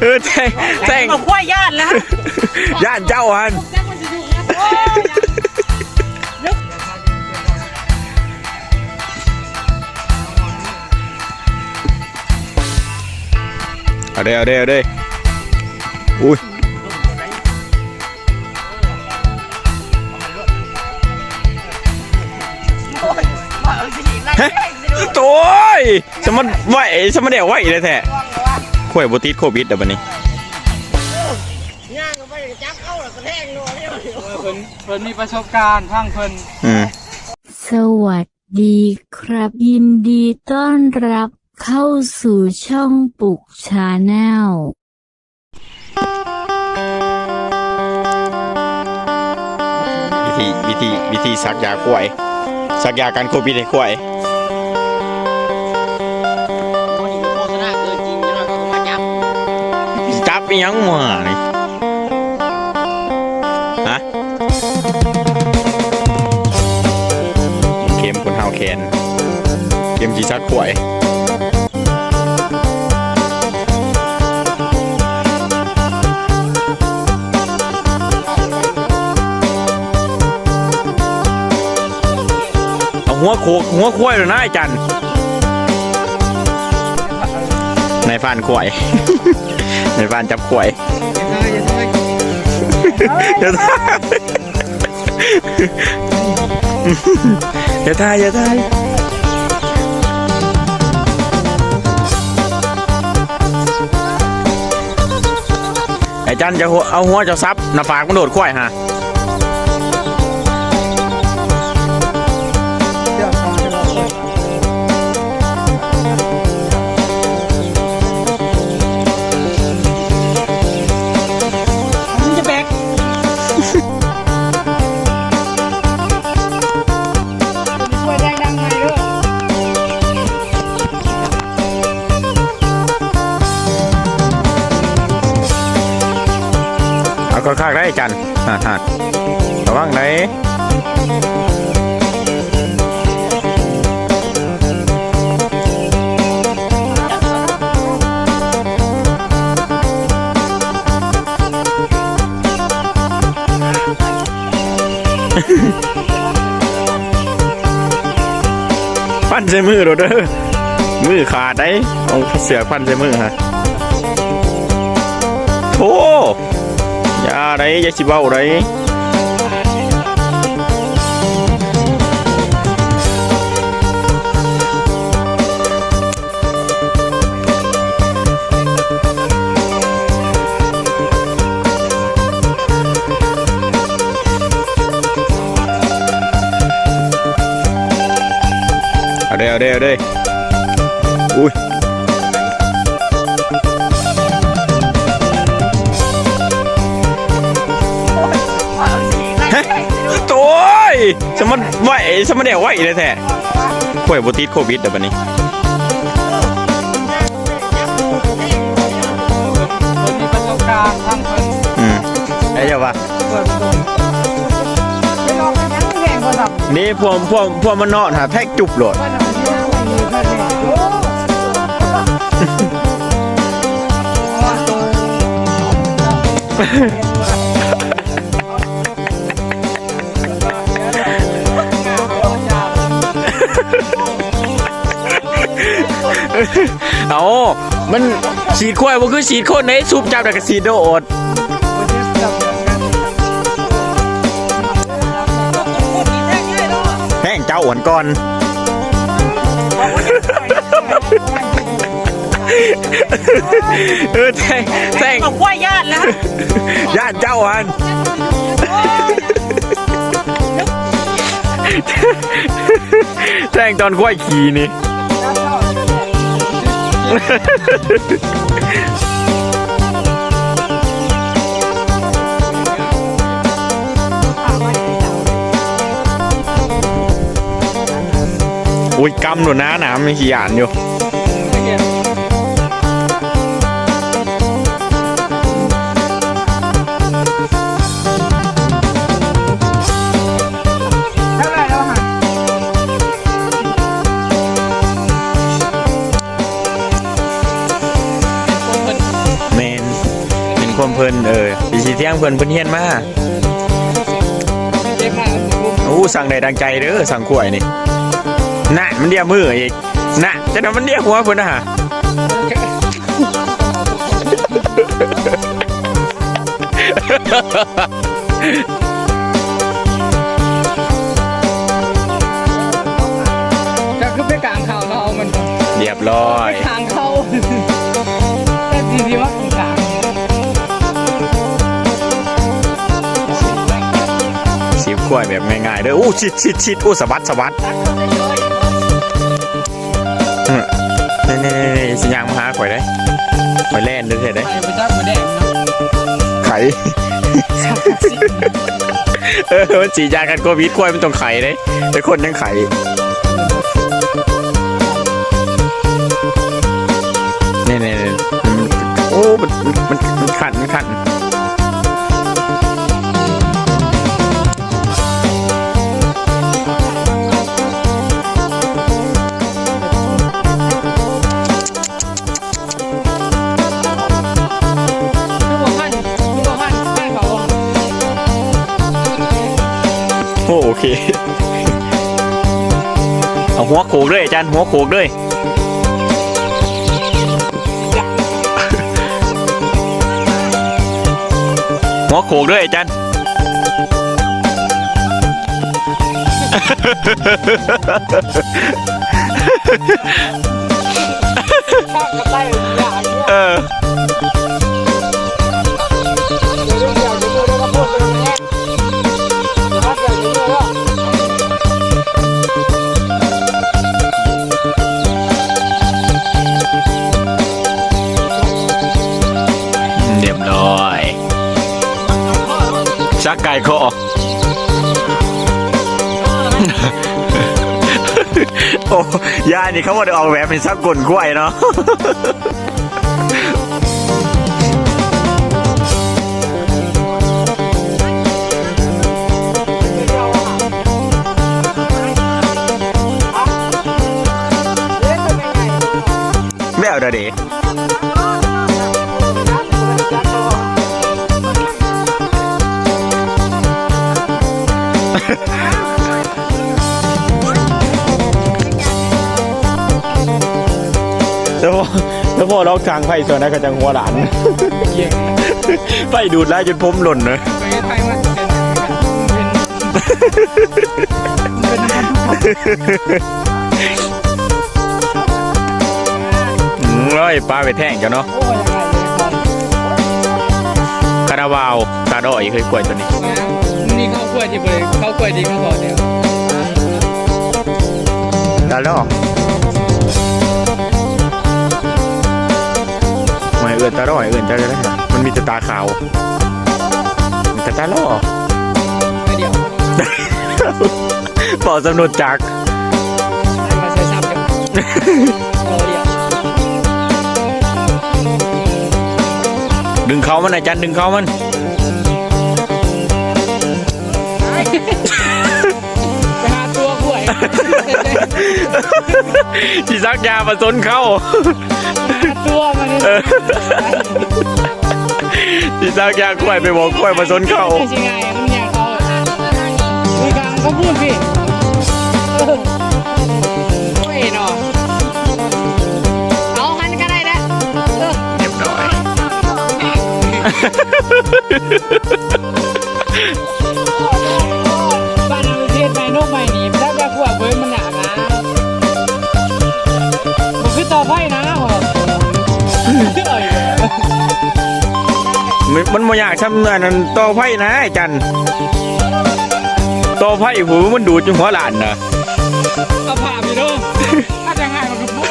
เออแทงแทงเอาควายญาติแล้วย่านเจ้าฮันเอาเด้เอาเด้เอาเด้อุ้ยเฮ้ย โต้ยสมันไหวสมันเดี๋ยวไหวเลยแท้ข่วยบติดโควิดเดี๋ยวบันนี้เพิ่นเพิ่นมีประสบการณ์ทางเพิ่นอืมสวัสดีครับยินดีต้อนรับเข้าสู่ช่องปุกชาแนลวิธีวิธีวิธีสักยาข่วยสักยากันโควิดให้ข่วย จับอียังมานี่ฮะเข็มคนเฮาแขนเข็มจีซักข่วยเอาหัวโคกหัวควายเลยนะไอ้จันในฟานควาย ในฟานจับควายอย่าทายอย่าทายอย่าทายไอ้จันจะหัวเอาหัวเจะซับหน้าฝากมันโดดควายฮะ จันฮะฮะระวังไหนปั้นใส่มือเราเด้อมือขาดได้เอาเสือกปั้นใส่มือฮะโธ่ ย่าได้อย่าสิเว้าได้เอาเด้เอาเด้เสมันไหวสมันเดียวไหวเลยแท้ข่วยบติดโควิดเดี๋ยวบันนี้อืมไอ้เจ้าว่านี่พวกพวกพวกมันนอนหาแท็กจุบโหลดเเอาไปเลี้ยงไว้ดีเพื่อนเนี่ยโอ้เอามันฉีดข่วยบ่คือฉีดคนในซุปจับแต่กระสีโดดแห้งเจ้าอ้วนก่อน เออแทงแทงเอาควายญาติแล้วญาติเจ้าอันแทงตอนควายขี่นี่ อุ้ยกำหนูนะหนามมีขี้หยานอยู่ พิ่นเออปีสีเที่ยงเพิ่นเพิ่นเฮียนมาเจ๊มาแล้วปุ๊บโอ้สั่งได้ดังใจเด้อสั่งขวยนี่น่ะมันเดียวมืออีกน่ะจะนำมันเดียวหัวเพิ่นนะฮะจะขึ้นไปกลางเขาเราเอามันก่อนเรียบร้อย ทางเข้าแต่ดีดีว่าก ลางสิบขวยแบบง่ายๆเด้ออู้ชิดชิดชิดอู้สะบัดสะบัดนี่นี่นี่สิยางมาหาข่อยได้ข่อยแล่นเด้อเถิดได้ไปไปจับมือแดงเนาะไข่เออมันสียากันโควิดขวยมันต้องไข่เด้แต่คนยังไข่นี่นี่นี่มันโอ้มันมันมันขันมันขัน เอาหัวโขกด้วยอาจารย์หัวโขกด้วยหัวโขกด้วยอาจารย์ข้างกับไล่อย่างเงี้ยเออ ไก่คอโอ้ยานี่เขาว่าจะออกแบบเป็นซักกลกล้วยเนาะไม่เอาเด้ พอเราทางไฟส่วนนั้นก็จะหัวหลานเยี่ยมไฟดูดแล้วจนผมหล่นเลยไปไทยมันเป็นเป็นน้ำมันทุกข์อืมร้อยปลาไปแท่งกันเนาะโอ้ยยังไงเลยครับคาราบาวตาดอยเคยกล้วยตัวนี้ นี่ข้าวกล้วยที่ไปข้าวกล้วยดีข้าวต่อเดียวตาดอไเอื่นตาดอยเอื่นตาดอยมันมีแต่ตาขาวมันแต่ตาล่อไม่เดียวปอสำนวนจากมาใส่ซักันดึงเขามันอาจารย์ดึงเขามันไปหาตัวกล้วยที่ซักยามาซนเข้า ตัวมันนี่เออที่ซักยากล้วยไปบอกกล้วยมาซนเข้าไม่ใช่ไงมันเนี่ยเขาคือการเขาพูดพี่เออโอ้ยเนาะเอาหันก็ได้แล้วเออเรียบร้อย มันมันบ่อยากทำงานนั้นต่อไพ่นะไอ้จันต่อไพ่หูมันดูดจนหัวหลานนะเอาผ่าไปดูถ้าจะง่ายมันก็พูด